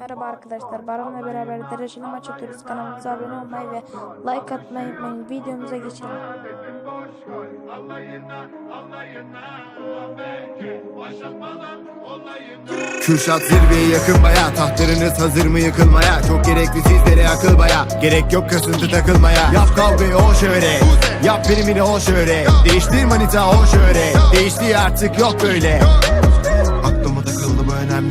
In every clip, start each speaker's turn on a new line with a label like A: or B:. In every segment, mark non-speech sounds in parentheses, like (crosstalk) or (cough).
A: Merhaba arkadaşlar, Baran'la beraber Dereceli Maç Atıyoruz. Kanalımıza abone olmayı ve like atmayı unutmayın. Videomuza geçelim.
B: Kürşat zirveye yakın baya Tahtlarınız hazır mı yıkılmaya Çok gerekli sizlere akıl baya Gerek yok kasıntı takılmaya Yap kavgayı o şöyle Yap primini o şöyle Değiştir manita o şöyle Değişti artık yok böyle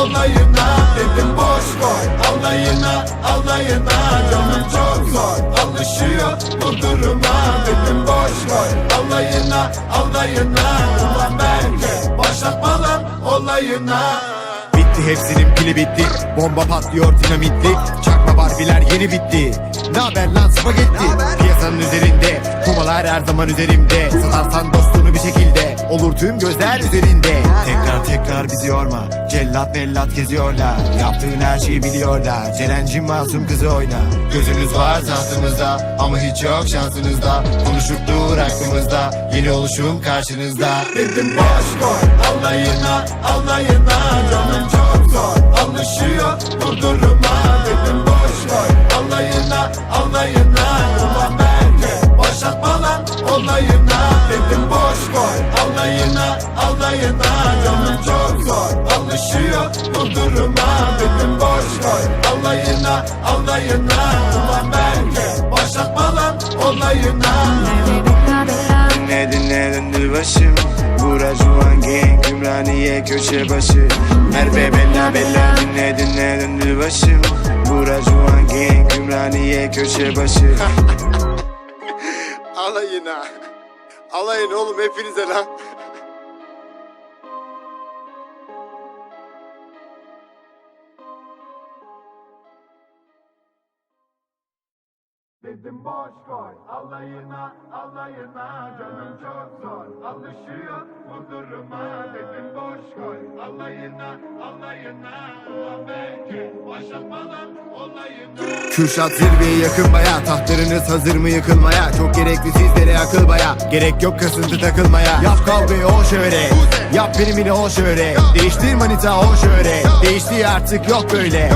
B: olayına Dedim boş koy Alayına alayına Canım çok zor. Alışıyor bu duruma Dedim boş koy Alayına alayına Ulan belki Başlatma lan olayına. Bitti hepsinin pili bitti. Bomba patlıyor dinamitli. Çakma barbiler yeni bitti. Ne haber lan spagetti? Piyasanın üzerinde Kumalar her zaman üzerimde. Satarsan dostunu bir şekilde Olur tüm gözler üzerinde. Tekrar tekrar bizi yorma Cellat mellat geziyorlar. Yaptığın her şeyi biliyorlar. Ceren'cim masum kızı oyna. Gözünüz var tahtımızda Ama hiç yok şansınızda. Konuşup dur aklımızda. Yeni oluşum karşınızda. Dedim boş koy Alayına alayına Canım çok zor Alışıyor bu duruma Dedim boş koy Alayına alayına Alayına Ulan belki Başlatma lan olayına.
C: Dinle dinle döndü başım Bura Juan Gang Ümraniye köşe başı. Merve bella bella Dinle dinle döndü başım Bura Juan Gang Ümraniye köşe başı. (laughs)
B: Alayına. Alayın oğlum hepinize lan Dedim boş koy alayına alayına canım çok zor. Alışıyor bu duruma. Dedim boş koy alayına alayına. Ulan belki olayına. Kürşat zirveye yakın baya tahtlarınız hazır mı yıkılmaya? Çok gerekli sizlere akıl baya Gerek yok kasıntı takılmaya. Yap kavgayı o şöyle Yap primini o şöyle Değiştir manita o şöyle Değişti artık yok böyle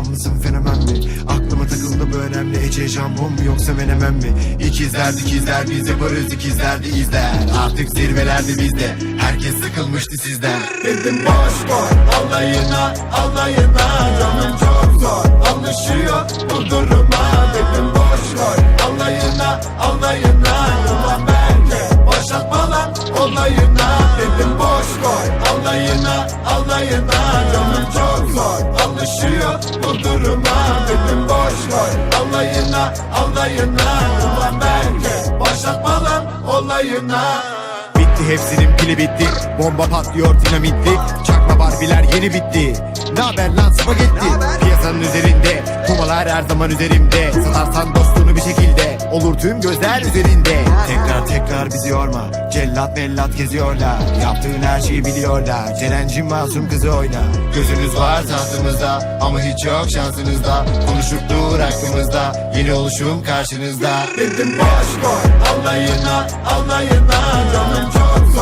B: Kameraman mısın fenomen mi? Aklıma takıldı bu önemli. Ece jambon mu yoksa menemen mi? İkizler dikizler biz yaparız ikizler de izler Artık zirvelerde bizde. Herkes sıkılmıştı sizden. Dedim boş koy alayına alayına. Canım çok zor alışıyor bu duruma. Dedim boş koy alayına alayına. Ulan belki başlatma lan olayına. Dedim boş koy alayına alayına Canım çok zor. Alışıyor bu duruma Dedim boş koy alayına alayına Ulan belki başlatma lan olayına. Bitti hepsinin pili bitti. Bomba patlıyor dinamitli. Çakma barbiler yeni bitti. Ne haber lan spagetti? Piyasanın üzerinde Kumalar her zaman üzerimde. Satarsan dostunu bir şekilde Olur tüm gözler üzerinde. Tekrar tekrar bizi yorma. Cellat mellat geziyorlar. Yaptığın her şeyi biliyorlar. Ceren'cim masum kızı oyna. Gözünüz var tahtımızda Ama hiç yok şansınızda. Konuşup dur aklımızda. Yeni oluşum karşınızda. Dedim boş koy Alayına alayına Canım çok zor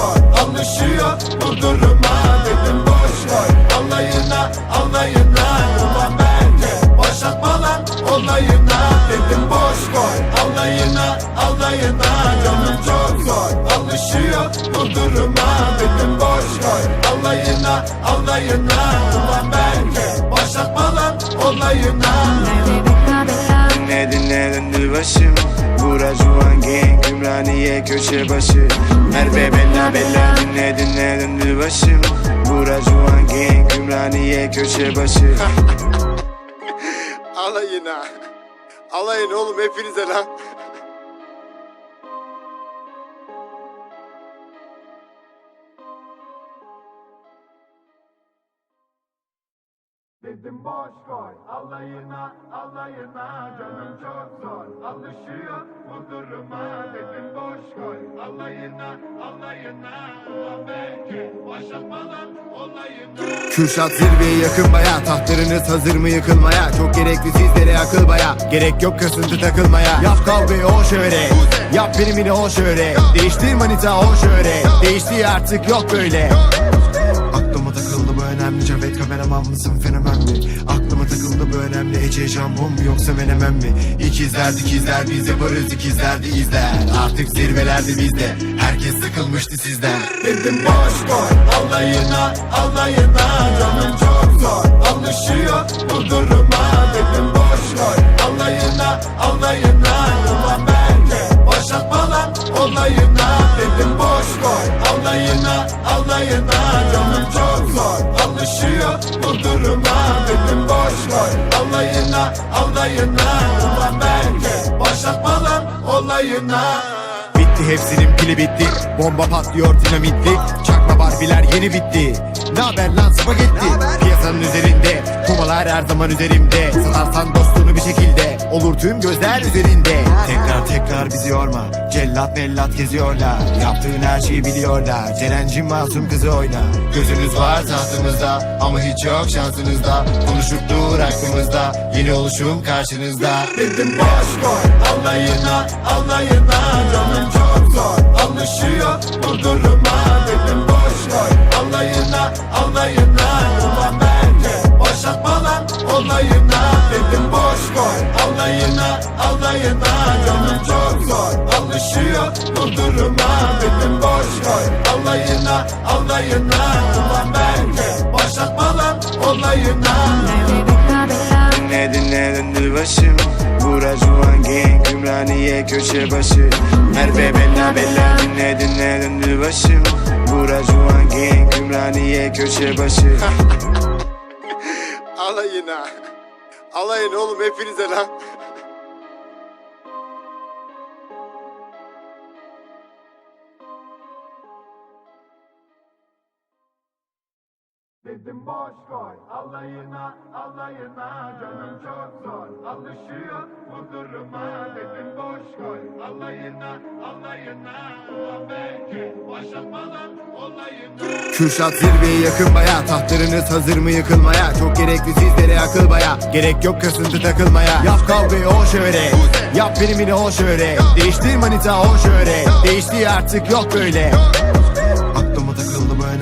C: başım Bura Juan Gang Ümraniye köşe başı. Merve bella bella Dinle dinle döndü başım Bura Juan Gang Ümraniye köşe başı. (laughs)
B: Alayına. Alayın oğlum hepinize lan Dedim boş koy alayına alayına Canım çok zor. Alışıyor bu duruma Dedim boş koy alayına alayına. Ulan belki başlatmadan olayına
C: Kürşat zirveye yakın baya Tahtlarınız hazır mı yıkılmaya? Çok gerekli sizlere akıl baya Gerek yok kasıntı takılmaya. Yap kavgayı o şöyle Yap benim yine o şöyle Değiştir manita o şöyle Değişti artık yok böyle önemli. Cavit kameraman fenomen mi? Aklıma takıldı bu önemli. Ece jambon mu yoksa menemen mi? İkizler dikizler biz yaparız ikizler de izler. Artık zirvelerde bizde. Herkes sıkılmıştı sizden.
B: Dedim boş koy alayına alayına. Canım çok zor alışıyor bu duruma. Dedim boş koy alayına alayına. Ulan belki başlatma lan olayına. Dedim boş koy alayına alayına Canım çok zor alışıyor bu duruma Dedim boş koy alayına alayına Ulan belki başlatma lan olayına.
C: Bitti hepsinin pili bitti. Bomba patlıyor dinamitli. Çakma barbiler yeni bitti. Naber lan spagetti? Piyasanın üzerinde Kumalar her zaman üzerimde. Satarsan dostunu bir şekilde Olur tüm gözler üzerinde. Tekrar tekrar bizi yorma. Cellat mellat geziyorlar. Yaptığın her şeyi biliyorlar. Ceren'cim masum kızı oyna. Gözünüz var tahtınızda Ama hiç yok şansınızda. Konuşup dur aklımızda Yeni oluşum karşınızda.
B: Dedim boş koy alayına alayına Canım çok zor. Alışıyor bu duruma. Dedim boş koy alayına alayına Ulan belki başlatma lan olayına Dedim boş alayına alayına Canım çok zor. Alışıyor bu duruma Dedim boş koy alayına alayına Ulan belki başlatma lan olayına.
C: Dinle dinle döndü başım Bura Juan Gang Ümraniye köşe başı. Merve Bella Bella Dinle dinle döndü başım Bura Juan Gang Ümraniye köşe başı. (laughs) Alayına Alayın oğlum hepinize lan
B: Dedim boş koy alayına alayına. Canım çok zor alışıyor bu duruma. Dedim boş koy alayına alayına. Ulan belki başlatmadan
C: Kürşat zirveye yakın baya Tahtlarınız hazır mı yıkılmaya? Çok gerekli sizlere akıl baya. Gerek yok kasıntı takılmaya. Yap kavgayı o şöyle Yap benim yine o şöyle Değiştir manita o şöyle Değişti artık yok böyle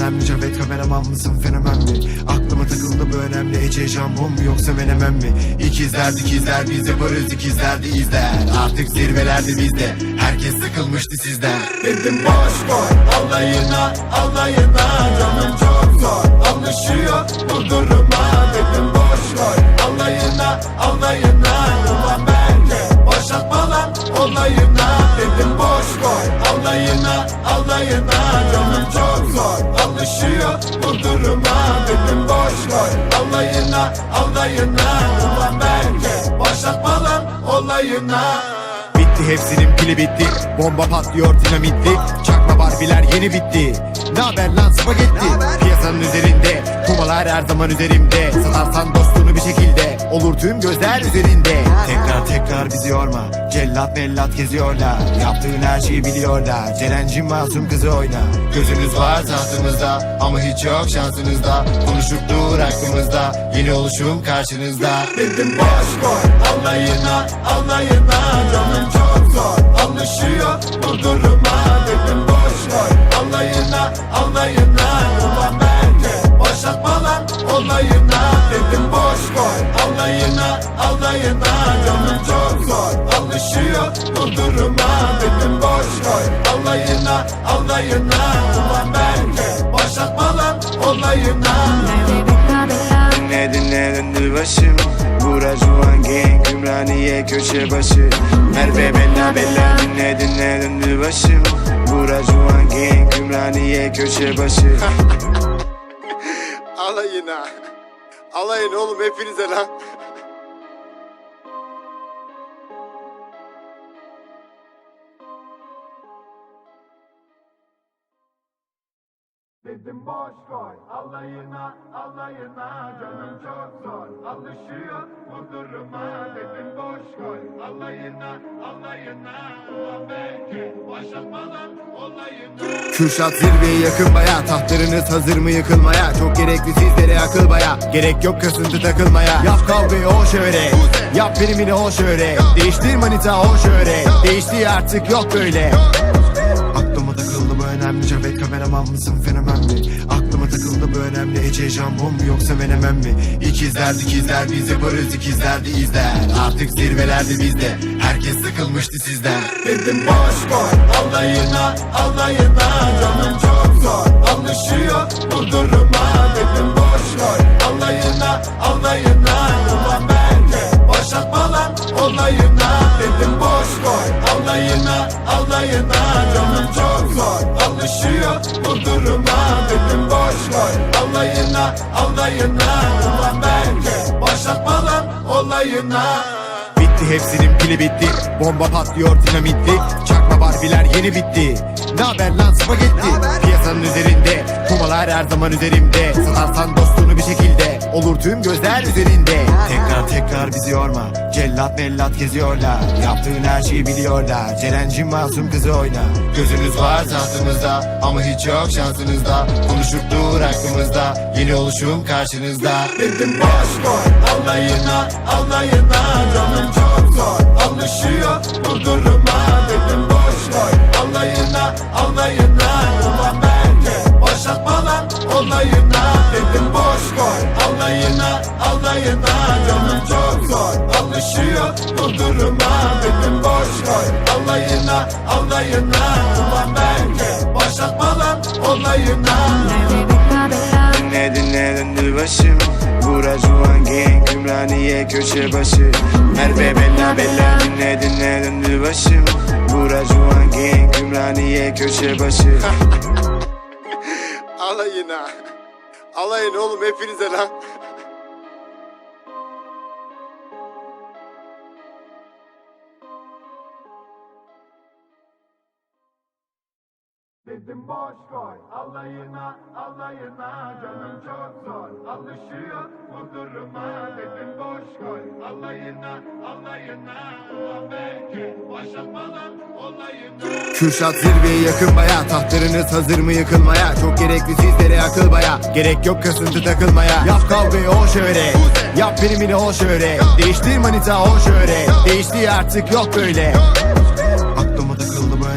C: önemli Cavit kameraman mısın? Fenomen mi? Aklıma takıldı bu önemli. Ece jambon mu yoksa menemen mi? İkizler dikizler biz yaparız ikizler de izler. Artık zirvelerde bizde. Herkes sıkılmıştı sizden.
B: Dedim boş koy alayına alayına. Canım çok zor alışıyor bu duruma. Dedim boş koy alayına alayına. Ulan başlatma lan olayına Dedim boş koy alayına alayına alışıyor bu duruma. Dedim boş koy alayına alayına Ulan belki başlatma lan olayına.
C: Bitti hepsinin pili bitti Bomba patlıyor dinamitli Çakma barbiler yeni bitti. Naber lan spagetti? Piyasanın üzerinde Kumalar her zaman üzerimde. Satarsan dostunu bir şekilde Olur tüm gözler üzerinde. Tekrar tekrar bizi yorma Cellat mellat geziyorlar. Yaptığın her şeyi biliyorlar Ceren'cim masum kızı oyna. Gözünüz var tahtınızda Ama hiç yok şansınızda Konuşup dur aklımızda Yeni oluşum karşınızda.
B: Dedim boş koy alayına alayına Canım çok zor alışıyor bu duruma Dedim koy alayına alayına Ulan belki başlatma lan olayına Dedim boş koy alayına alayına Canım çok zor. Alışıyor bu duruma. Dedim boş koy alayına alayına Ulan belki başlatma lan
C: dinle döndü başım. Bura Juan Gang Ümraniye köşe başı. Merve Bella Bella Dinle dinle döndü başım. Bura Juan Gang Ümraniye köşe başı. (laughs) Alayına. Alayın oğlum hepinize lan
B: boş koy alayına alayına Canım çok zor. Alışıyor bu duruma Dedim boş koy alayına alayına Ulan belki başlatmadan olayına
C: Kürşat zirveye yakın baya Tahtlarınız hazır mı yıkılmaya? Çok gerekli sizlere akıl baya Gerek yok kasıntı takılmaya. Yap kavgayı o şöyle Yap primini o şöyle Değiştir manita o şöyle Değişti artık yok böyle. Aklıma takıldı bu önemli Cavit kameraman mısın fenomen mi? Aklıma takıldı bu önemli. Ece jambon mu yoksa menemen mi? İkizler dikizler biz yaparız ikizler de izler. Artık zirvelerde bizde. Herkes sıkılmıştı sizden.
B: Dedim boş koy alayına alayına. Canım çok zor alışıyor bu duruma. Dedim boş koy alayına alayına. Ulan belki başlatma lan olayına. Dedim boş koy alayına alayına alışıyor bu duruma. Dedim boş koy alayına alayına. Ulan belki başlatma lan olayına.
C: Bitti hepsinin pili bitti. Bomba patlıyor dinamitli Çakma barbiler yeni bitti. Ne haber lan spagetti? Piyasanın üzerinde Kumalar her zaman üzerimde. Satarsan dostunu bir şekilde Olur tüm gözler üzerinde. Tekrar tekrar bizi yorma. Cellat mellat geziyorlar. Yaptığın her şeyi biliyorlar. Ceren'cim masum kızı oyna. Gözünüz var tahtımızda Ama hiç yok şansınızda. Konuşup dur hakkımızda Yeni oluşum karşınızda.
B: Dedim boş koy alayına alayına Canım çok zor. Alışıyor bu duruma. Dedim boş koy alayına alayına Ulan lan olayına Dedim boş koy. Alayına alayına Canım çok zor. Alışıyor bu duruma Dedim boş koy. Alayına alayına Ulan belki başlatma lan olayına.
C: Dinle dinle döndü başım. Bura Juan Gang Ümraniye köşe başı. Merve Bella Bella. Dinle dinle döndü başım. Bura Juan Gang Ümraniye köşe başı Alayına. Alayın oğlum hepinize lan
B: Dedim boş koy alayına alayına Canım çok zor. Alışıyor bu duruma. Dedim boş koy alayına alayına Ulan belki başlatmadan olayına
C: Kürşat zirveye yakın baya Tahtlarınız hazır mı yıkılmaya? Çok gerekli sizlere akıl baya Gerek yok kasıntı takılmaya. Yap kavgayı o şöyle Yap primini o şöyle Değiştir manita o şöyle Değişti artık yok böyle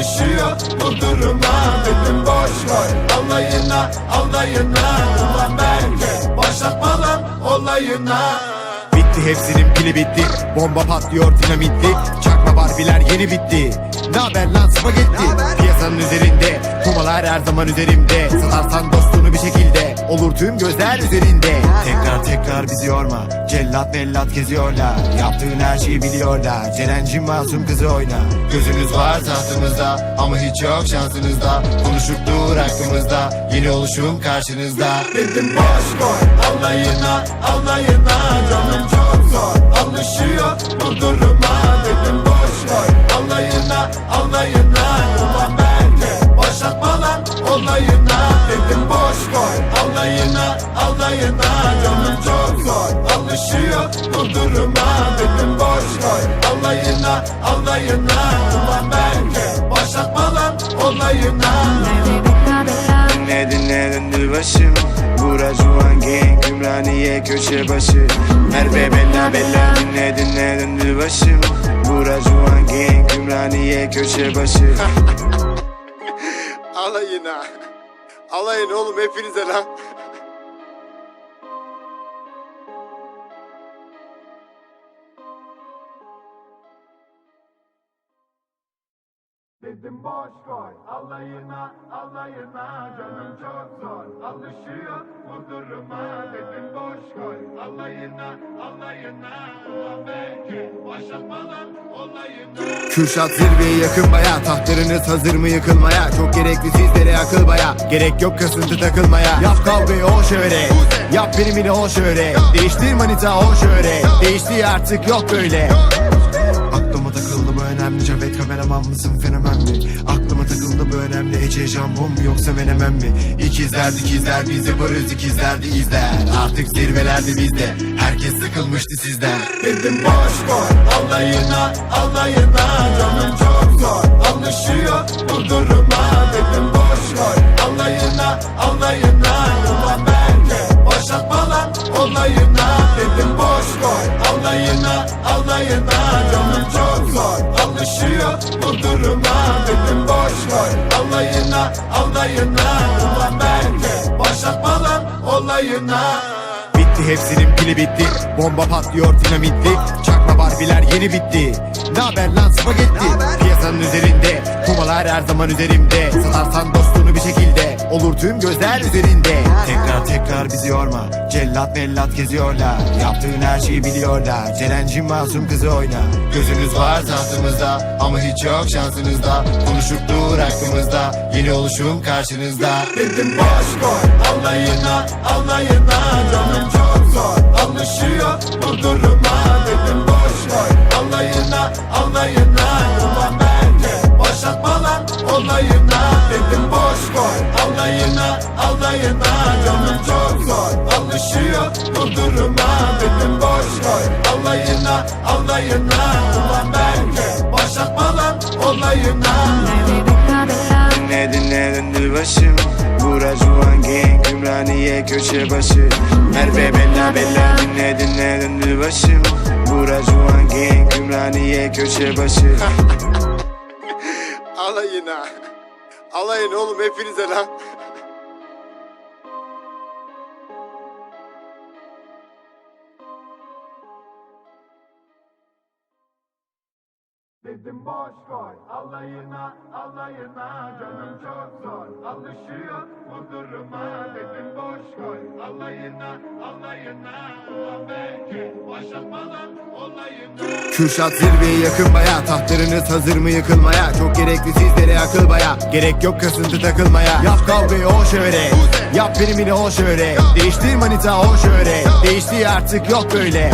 B: alışıyor bu duruma. Dedim boş koy alayına alayına Ulan belki başlatma lan olayına.
C: Bitti hepsinin pili bitti. Bomba patlıyor dinamitli Çakma barbiler yeni bitti. Ne haber lan spagetti? Piyasanın üzerinde Kumalar her zaman üzerimde. Satarsan dostunu bir şekilde Olur tüm gözler üzerinde. Tekrar tekrar bizi yorma. Cellat mellat geziyorlar. Yaptığın her şeyi biliyorlar. Ceren'cim masum kızı oyna. Gözünüz var tahtımızda Ama hiç yok şansınızda. Konuşup dur hakkımızda Yeni oluşum karşınızda.
B: Dedim boş koy alayına alayına Canım çok zor. Alışıyor bu duruma. Dedim boş koy alayına alayına alayına Canım çok zor. Alışıyor bu duruma. Dedim boş koy alayına alayına. Ulan belki başlatma lan olayına.
C: Dinle dinle döndü başım Bura Juan Gang Ümraniye köşe başı. Merve Bella Bella Dinle dinle döndü başım Bura Juan Gang Ümraniye köşe başı. (laughs) Alayına. Alayın oğlum hepinize lan
B: boş koy alayına alayına Canım çok zor. Alışıyor bu duruma Dedim boş koy alayına alayına. Ulan belki başlatmadan olayına
C: Kürşat zirveye yakın baya Tahtlarınız hazır mı yıkılmaya? Çok gerekli sizlere akıl baya Gerek yok kasıntı takılmaya. Yap kavgayı o şöyle Yap primini o şöyle Değiştir manita o şöyle Değişti artık yok böyle önemli. Cavet kameraman mısın fenomen mi? Aklıma takıldı bu önemli. Ece jambon mu yoksa menemen mi? İkizler dikizler biz yaparız ikizler de izler. Artık zirvelerde bizde. Herkes sıkılmıştı sizden.
B: Dedim boş koy alayına alayına. Canım çok zor alışıyor bu duruma. Dedim boş koy alayına alayına. Ulan belki başlatma lan olayına Dedim boş koy. Alayına alayına Canım çok zor. Alışıyor bu duruma Dedim boş koy. Alayına alayına Ulan belki başlatma lan olayına
C: Bitti hepsinin pili bitti. Bomba patlıyor dinamitli. Çakma barbiler yeni bitti. Ne haber lan spagetti? Piyasanın üzerinde Kumalar her zaman üzerimde. Satarsan dostunu bir şekilde? Olur tüm gözler üzerinde. Tekrar tekrar bizi yorma. Cellat mellat geziyorlar. Yaptığın her şeyi biliyorlar. Ceren'cim masum kızı oyna. Gözünüz var tahtımızda Ama hiç yok şansınızda Konuşup dur hakkımızda. Yeni oluşum karşınızda.
B: Dedim boş koy. Alayına alayına Canım çok zor. Alışıyor bu duruma alayına Canım çok zor. Alışıyor bu duruma Dedim boş koy alayına alayına Ulan belki başlatma lan olayına.
C: Dinle dinle döndür başım Bura Juan Gang Ümraniye köşe başı Merve Bella Bella Dinle dinle döndür başım Bura Juan Gang Ümraniye köşe başı (laughs) Alayına. Alayın oğlum hepinize lan
B: Dedim boş koy alayına alayına Canım çok zor. Alışıyor bu duruma Dedim boş koy alayına alayına Ulan belki başlatmadan
C: Kürşat zirveye yakın baya Tahtlarınız hazır mı yıkılmaya? Çok gerekli sizlere akıl baya Gerek yok kasıntı takılmaya. Yap kavgayı o şöyle Yap primini o şöyle Değiştir manita o şöyle Değişti artık yok böyle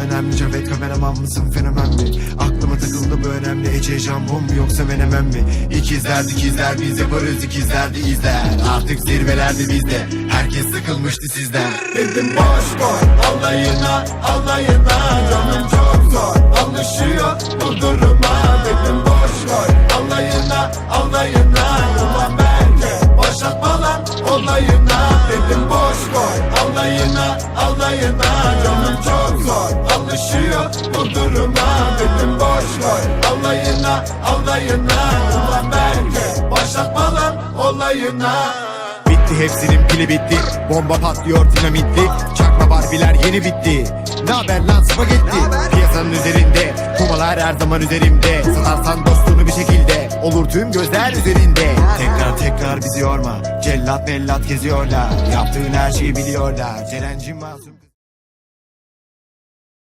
C: takıldı bu önemli. Cavet kameraman mısın fenomen mi? Aklıma takıldı bu önemli. Ece jambon mu yoksa menemen mi? İkizler dikizler biz yaparız ikizler de izler Artık zirvelerde bizde. Herkes sıkılmıştı sizden.
B: Dedim boş koy alayına alayına. Canım çok zor alışıyor bu duruma. Dedim boş koy alayına alayına. Ulan belki başlatma lan olayına. Dedim boş alışıyor bu duruma Dedim boş koy alayına alayına Ulan belki başlatma lan olayına.
C: Bitti hepsinin pili bitti Bomba patlıyor dinamitli. Çakma barbiler yeni bitti. Ne haber lan spagetti? Piyasanın üzerinde Kumalar her zaman üzerimde. Satarsan dostunu bir şekilde Olur tüm gözler üzerinde. Tekrar tekrar bizi yorma Cellat mellat geziyorlar. Yaptığın her şeyi biliyorlar. Ceren'cim masum